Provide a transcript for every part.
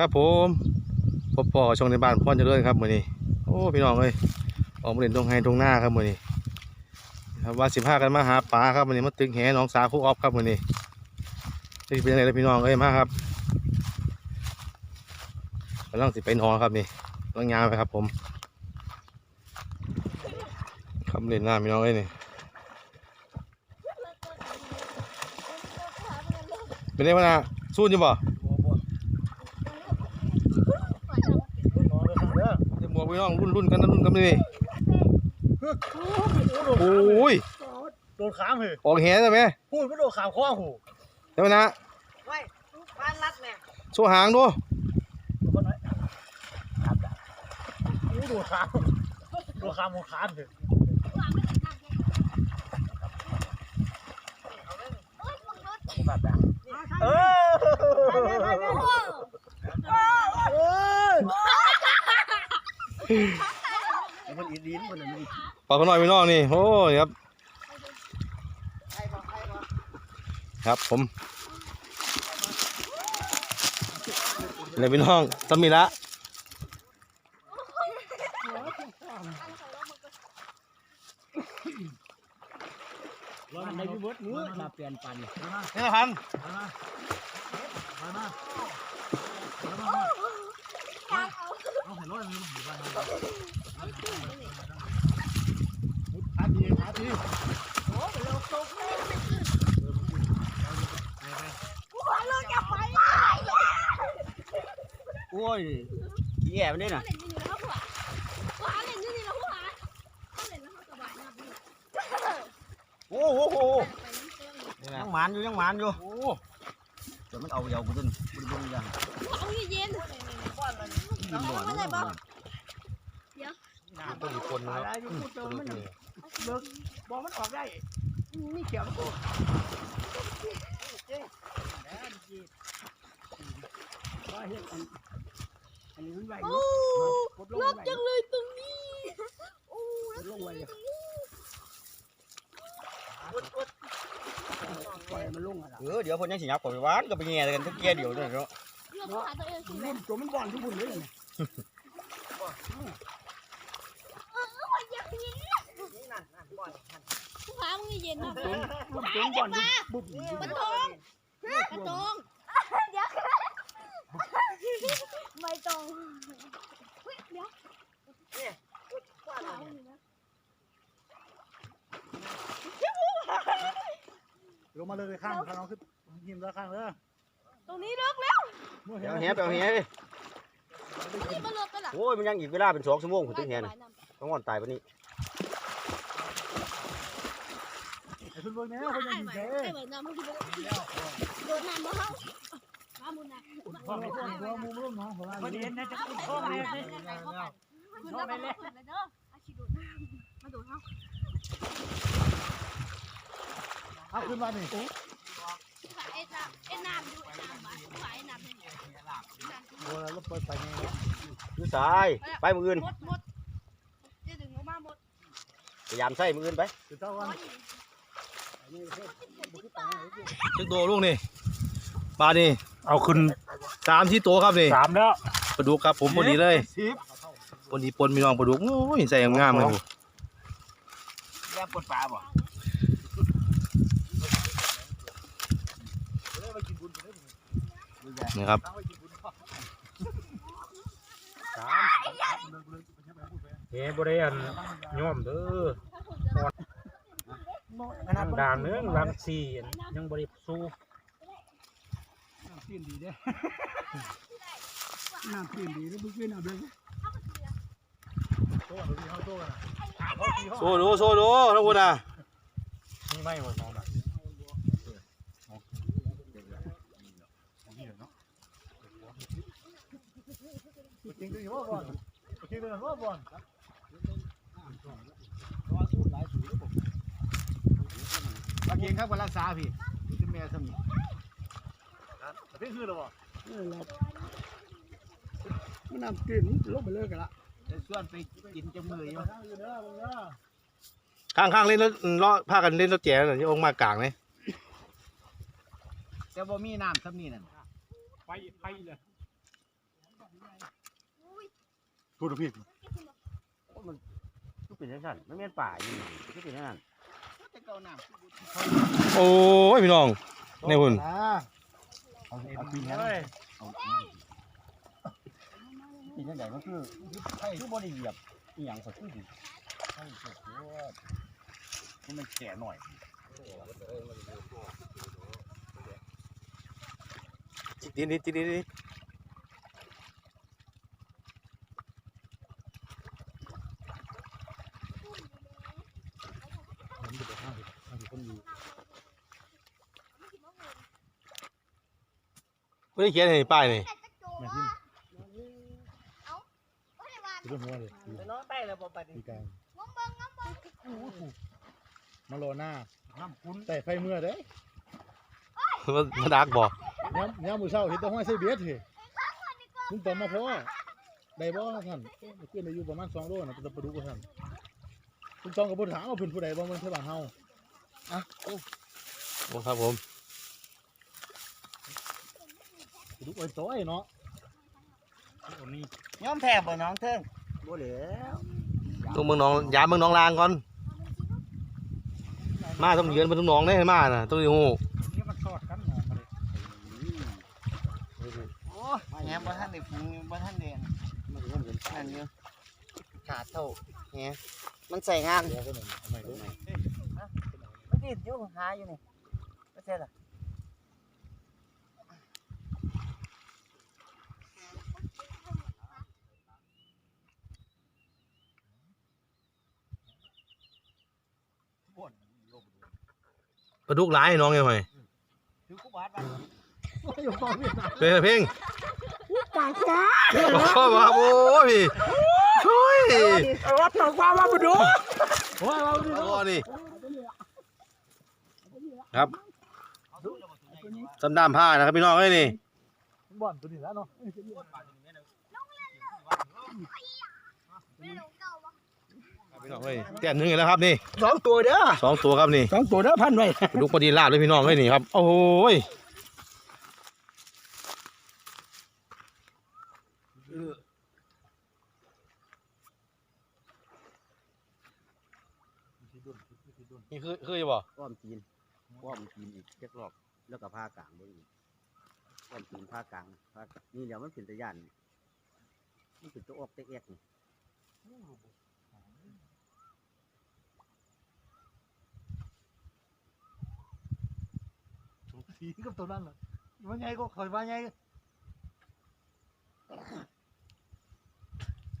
ครับผมพบพ่อช่องในบ้านพ่อจะเลื่อนครับมือนี้โอ้พี่น้องเอ้ยออกมาเล่นตรงไฮตรงหน้าครับมือนี้ครับว่าสิบห้ากันมาหาปลาครับมือนี้มาตึงแหน้องสาวคู่ออฟครับมือนี้นี่เป็นยังไงพี่น้องเอ้ยมาครับกำลังสิไปนอนครับนี่กำลังยามไปครับผมครับเล่นหน้าพี่น้องเอ้ยนี่เป็นไงบ้างนะสู้ยู่บ่ เดี๋ยวหมวกพี่น้อง รุ่นรุ่นกันนะรุ่นกันเลยโอ้ยโดนขามเหรอออกแหได้ไหมพูดไม่โดนขามข้อหูได้ไหมนะไว้บ้านรัดแม่โชว์หางดูคนไหนโอ้โดนขามโดนขามของขามเหรอเออ มันอินดินมันนี่ปากกันหน่อยพี่น้องนี่ โอ้ยครับ ครับผมเลยพี่น้องสมิละมันได้พี่เบิร์ดมือมาเปลี่ยนปันเนี่ยพันเอาหันรถมันอยู่บ้านพาทีพาที โอ้ยแย่ไปนี่น่ะโอ้โหโหยังหมานอยู่ยังหมานอยู่โอ้จนมันเอาเยาวกูจนบุญบุญยังเย็นกินบ่อนมันบ่อนตัวอีกคนนะครับบอกมันออกได้นี่เขียวมันอั นนี้มันไหวรถจังเลยตรงนี้โอ้รถจังเลยตรงนี้เออเดี๋ยวคนยังสิยับก่อนไปหวานก็ไปแง่กันทุกแก่เดียวเนี่ยเนาะเรื่องหาตัวเองสิเออตัวมันบ่อนทุกคนเลยคนอย่างนี้ผู้หามึงเย็นมากตัวบ่อนปุ๊บปะตองปะตองเดี๋ยว ไม่ตองเฮ้ยเดี๋ยวลงมาเลยข้างข้างน้องขึ้นยิ้มแล้วข้างเลยตรงนี้เลิกแล้วเดี๋ยวแหไปเอาแหดินี่มาเลิกกันล่ะโอ้ยมันยังอีกเวลาเป็นสองชั่วโมงถึงแหน่ะต้องงอนตายปะนี่ไอ้คุณเบิร์ดเนี่ยไอ้คนไหวยังไอ้ยิ้มไหวน้ำมันคือโดนน้ำมาเข้า มามุนนะพ่อไม่ควรตัวมูมุ่งน้องของเราคุณนะจะคุณพ่อเลยคุณนะเลยเด้ออาชีโดดน้ำมาโดดเข้าเอาขึ้นมาหนึ่งไอ้น้ำไอ้น้ำดูไอ้น้ำมาไอ้น้ำเนี่ยโอ้ยแล้วเปิดไปไงอยู่สายไปมืออื่นมดมดจะดึงออกมาหมดพยายามใส่มืออื่นไปคือเจ้าวันชึกโตลูกนี่ ปลานี่เอาขึ้นสามที่โตครับนี่สามแล้วปลาดุกครับผมพอดีเลยสิบพอดีปนมีน้องปลาดุกโอ้ยใส่งามๆเลยผมแย่ปวดปลาบ่นี่ครับเฮ้บริเวณย่อมเด้อดังด่างเนื้อลังสียังบริสู้ กินดีเด้น้ำกินดีแล้วมึงกินน้ำเลยโต้กันเขาโต้กันโซ่ดูโซ่ดูทั้งคนอะนี่ไม่หมดน้องนะจริงจริงว่าบอลจริงจริงว่าบอลตะเกียงครับวันรักษาพี่คือแม่สมี พี่คือหรอวะมันน้ำกินลงไปเลยกันละส่วนไปกินจมืออยู่ข้างๆเล่นรถเลาะพากันเล่นรถแจ๋หน่อยที่องค์มากลางเลยแต่บ่มีน้ำซ้ำนี่นั่นไปไปเลยพูดดูพี่มันทุกเป็นจังซั่นมันแม่นป่าอยู่นี่ทุกเป็นจังซั่นจะเก่าน้โอ้ยพี่น้องนี่คุณำอ่า เอาเอาปีนให้เอาเป็นจังไดมันคือคือบ่ได้เหยียบอีหยังสักคือสิให้สุดยอดนี่มันแก่หน่อยจิกดินดิจิกดินดิ ไม่ได้เขียนในป้ายนี่อย่าทิ้งเอาไม่ได้วางเรื่องหัวเลยน้องใต้แล้วบ่ไปดิดีกลางงมเบิ้งงมเบิ้งมารอหน้าแต่ไฟเมื่อเด้มันมันดักบ่ย้ำย้ำมือเช้าเห็นแตัวห้อยใส่เบียดเหรคุณตอมมาพอได้บ่ท่านเพื่อนอายุประมาณสองโลนะเป็นปลาดุกท่านคุณตองกับผู้ถามว่าเพิ่นผู้ใดบ่เมืองเทบ้านเฮาโอ้ครับผม ปลา ดุกไอ้ต้อยเนาะยอมแทบบ่น้องเทิงบ่แล้วต้องเมืองหน้องยามเมืองหน้องลางก่อน มาต้องเยือนมาต้องหน้องได้มาน่ะต้องอยู่หูนี่มันทอดกันหนองมาเลยโอ้ยแหมบ่ทันได้ปรุงบ่ทันได้มันเริ่มเห็นนั่นอยู่ขาดเท่าแหมมันใส่งานเดี๋ยวก็หนึ่งทำไมรู้มันติดอยู่หาอยู่นี่ไม่ใช่ล่ะ ปลาดุกหลายน้องไงหอยถือกูบาดไปอยู่ฟังพี่นะเพลงเพลงปากจ้าโอ้โหโอ้ยพี่ช่วยรับต่อความมาบ่ดูว้าวนี่โอ้นี่ครับสำดามผ้านะครับพี่น้องเอ้ยนี่บ่อนตัวนี้แล้วเนาะ ไม่ลงเก่าวะ พี่น้องเอ้ยแต้มหนึงอีกแล้วครับนี่สองตัวเด้อสองตัวครับนี่สองตัวเด้อพันไว้ปลาดุกพอดีลาบเลยพี่น้องเอ้ยนี่ครับโอ้โหยนี่คือคือจะบอกอ้อมจีนอ้อมจีนอีกเจ็กรอบแล้วก็ผ้ากลางเบิ่งอีกอ้อมจีนผ้ากลางผ้านี่เดี๋ยวมันเป็นตะย่านมันเป็นตัวออกตะเอกนี่ สีกับตัวนั้นน่ะมันไงก็คอยว่าไง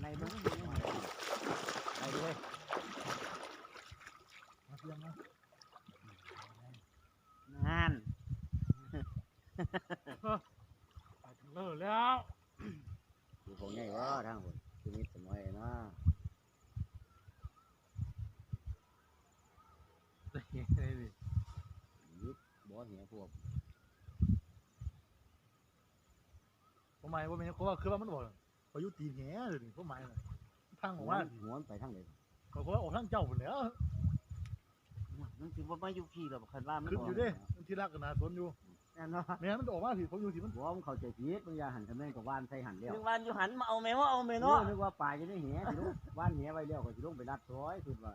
ในเบิ่งในด้วยมาเทียมนะงานเลิกแล้วอยู่ของใหญ่ว่าทางคนชีวิตสมัยนะยึดบ่เหียพวกทำไมว่ามันเขาว่าคือว่ามันบอกพายุตีนแหเลยนี่พวกไม้น่ะทางของว่าหัวมันไปทางไหนเขาว่าออกทางเจ้าหมดแล้วมันสิบ่มาอยู่พี่หรอกคันว่ามันขึ้นอยู่เด้มันที่รักกันนาสนอยู่แน่นอนแม่มันออกมาสิผมอยู่ที่มันบ่มันเข้าใจผิดบางอย่างหันทำแม่งกับว่านใส่หันแล้วนึกวานอยู่หันมาเอาแมวเอาแมเนาะเนาะนึกว่าปลาจะได้เหียสิลูกว่านเหียไว้แล้วก็สิลงไปรัดร้อยคือว่า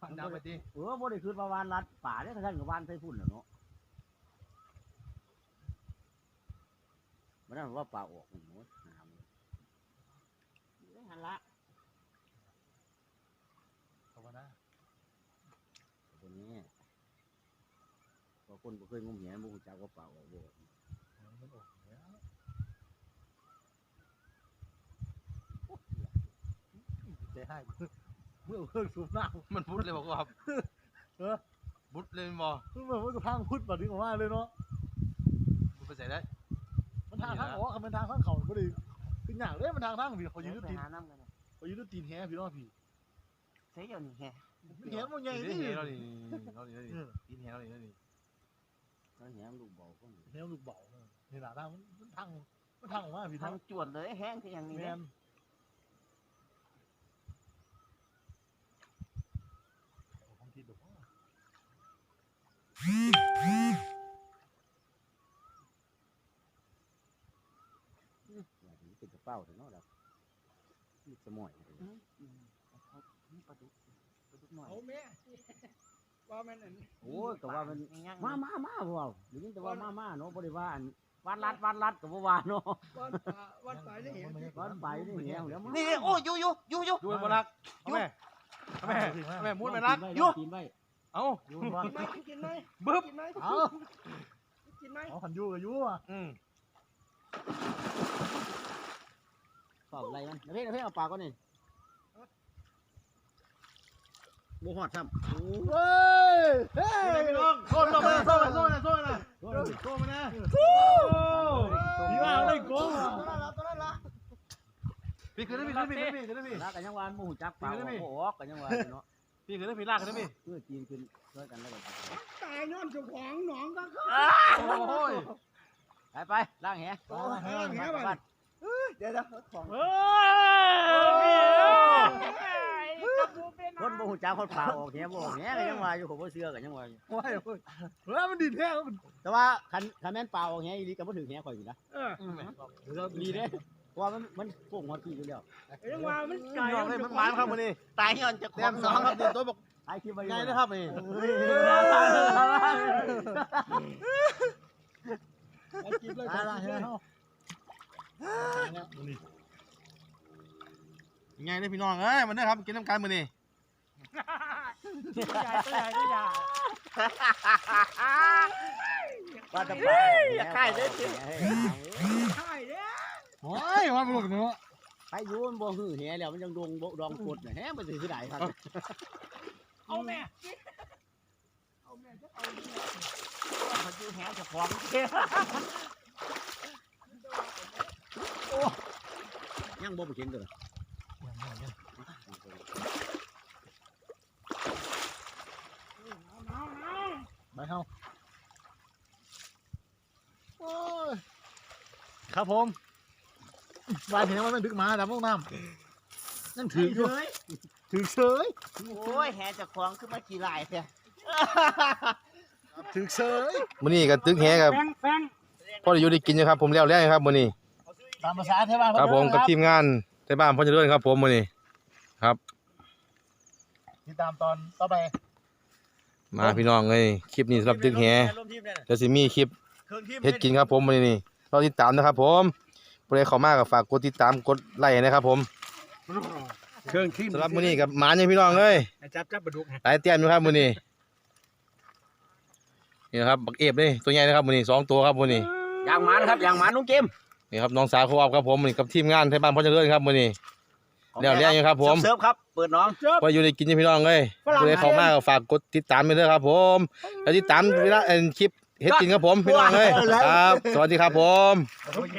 ผ่านดาวไปตีเออบ่ได้คือว่าว่านรัดป่าเด้อท่านกับว่านใส่พุ่นแล้วเนาะ มันนั่นว่าปลาออกหนูหามเลยหันละเขาว่านะตัวนี้พอคนบ่เคยงมเหียบ่รู้จักว่าปลาออกบ่มันออกแล้วใจให้เมื่อเพิ่งสูบน้ำมันพุดเลยบอกว่าครับเออพุดเลยบอเมื่อมันก็พังพุดมาดึงออกมาเลยเนาะพุดไปใส่ได้มัน ทางทางออกมันทางทางเขาบ่ได้คือหยางเลยมันทางทางพี่เขายืนไปตีนหาน้ำกันนะเขายืนตีนแฮพี่น้องพี่เสียอยู่นี่แฮแฮมันใหญ่นี่นี่เราดิเราดิเราดิกินแหเราดิเราดิถ้าเหียมันลูกเบาก็มีแฮลูกเบานี่ล่ะทางมันทางมันทางออกมาพี่ทาทางงจวดเลยแห้งคืออย่างนี้แม่เนี่ยนของที่ดู เป็นกระเป๋าเถอะเนาะล่ะสมอยปลาดุกปลาดุกหน่อยเอาแม่ว่าแม่นอันโอ้ยก็ว่ามันย่างมามามาบ่เอาหรือแต่ว่ามามาเนาะบ่ได้ว่าอันวัดรัดวัดรัดก็บ่ว่าเนาะวันป่าวันป่าได้เห็นวัดไปนี่แหงแล้วนี่โอ้อยู่อยู่อยู่อยู่ดูมันบ่รักเอาแม่เอาแม่เอาแม่มุดไปรักอยู่กินไว้เอาอยู่บ่กินไหมกินไหมบึ๊บกินไหมเอากินไหมเอาขันอยู่ก็อยู่อะอืม เปล่าอะไรมันเพ่งเพ่งเอาปากก่อนนี่บ่ฮอดซ้ำเฮ้ยเฮ้ยพี่น้องโซ่โซ่มาโซ่มาโซ่มาโซ่มาโซ่มานะพี่ว่าเอาได้โกงอะตัวนั้นละตัวนั้นละพี่ขึ้นได้พี่ขึ้นได้พี่ขึ้นได้พี่ลากกันยังวานหมู่จักปากบ่ออกกันยังวานเนาะพี่ขึ้นได้พี่ลากขึ้นได้พี่เพื่อจีนขึ้นช่วยกันแล้วกันตายย้อนเจ้าของหนองก็โอ้ยไปไปล้างแหบ้าน เดี๋ยวเดี๋ยวของคนบ่ฮู้จักคนป่าออกแหบ่ออกแหก็ยังว่าอยู่ผมบ่เชื่อกันยังว่าอยู่โอ้ยโอ้ยเฮ้ยมันดีแท้แต่ว่าคันคันแม่นป่าออกแหอีหลีก็บ่ถึงแหข่อยอยู่นะเออดีเด้เพราะว่ามันมันโป่งฮอดที่อยู่แล้วยังว่ามันพี่น้องเลยมันมานครับมื้อนี้ตายย้อนจะขแต้อมสองครับตัวบอกถ่ายคลิปไว้อใหญ่ยู่นะครับนี่กินเลยกินเลย ใหญ่เลยพี่น้องเอ้ยมันเด้อครับกินน้ำกันมือนี้ใหญ่ตัวใหญ่ตัวใหญ่ว่าจะป่าอย่าค่ายเด้อใช่เด้อโอ้ยว่ามันหลุดเนาะไปอยู่มันบ่หื้อแหแล้วมันยังดวงบ่ดองกดน่ะแหมันสิคือได้ครับเอาแม่เอาแมันอยู่แหงจะของ ยังบ่ไปเห็นเด้อไปเฮาโอ้ยครับผมวานเห็นว่ามันดึกมาดำลงน้ำนั่นถืออยู่ถือเฉยโอ้ยแหงเจะของขึ้นมากี่ลายแท้ถือเฉยมื้อนี้ก็ตึกแฮครับแฟงแฟงพอได้อยู่ได้กินอยู่ครับ ผมแล้วแล้วครับมื้อนี้ ตามภาษาไทยบ้านครับผมกับทีมงานในบ้านพ่อเจริญครับ ผมมื้อนี้ติดตามตอนต่อไป มาพี่น้องเอ้ยคลิปนี้สำหรับตึกแฮเดี๋ยวสิมีคลิปเฮ็ดกินครับผมมื้อนี้นี่รอติดตามนะครับ ผมผู้ใดเข้ามาก็ฝากกดติดตามกดไลค์นะครับ ผมเครื่องทีมสำหรับมื้อนี้กับหมาเนี่ยพี่น้องเอ้ยจับจับปลาดุกหลายเตี้ยมอยู่ครับมื้อนี้นี่นะครับบักเอฟนี่ตัวใหญ่นะครับมื้อนี้สองตัวครับมื้อนี้ยางหมานครับยางหมานน้องเกม นี่ครับน้องสาวเขาออฟครับผมมื้อนี้กับทีมงานไทยบ้านพ่อเจริญครับมื้อนี้แล้วแล้วอยู่ครับ ผมเสิร์ฟครับเปิดน้องพออยู่ได้กินอยู่พี่น้องเอ้ยผู้ใดเข้ามาก็ฝากกดติดตามไปด้วยครับ ผมแล้วติดตามเวลาเอ็นคลิปเฮ็ดกินครับผมพี่น้องเอ้ยครับ สวัสดีครับผม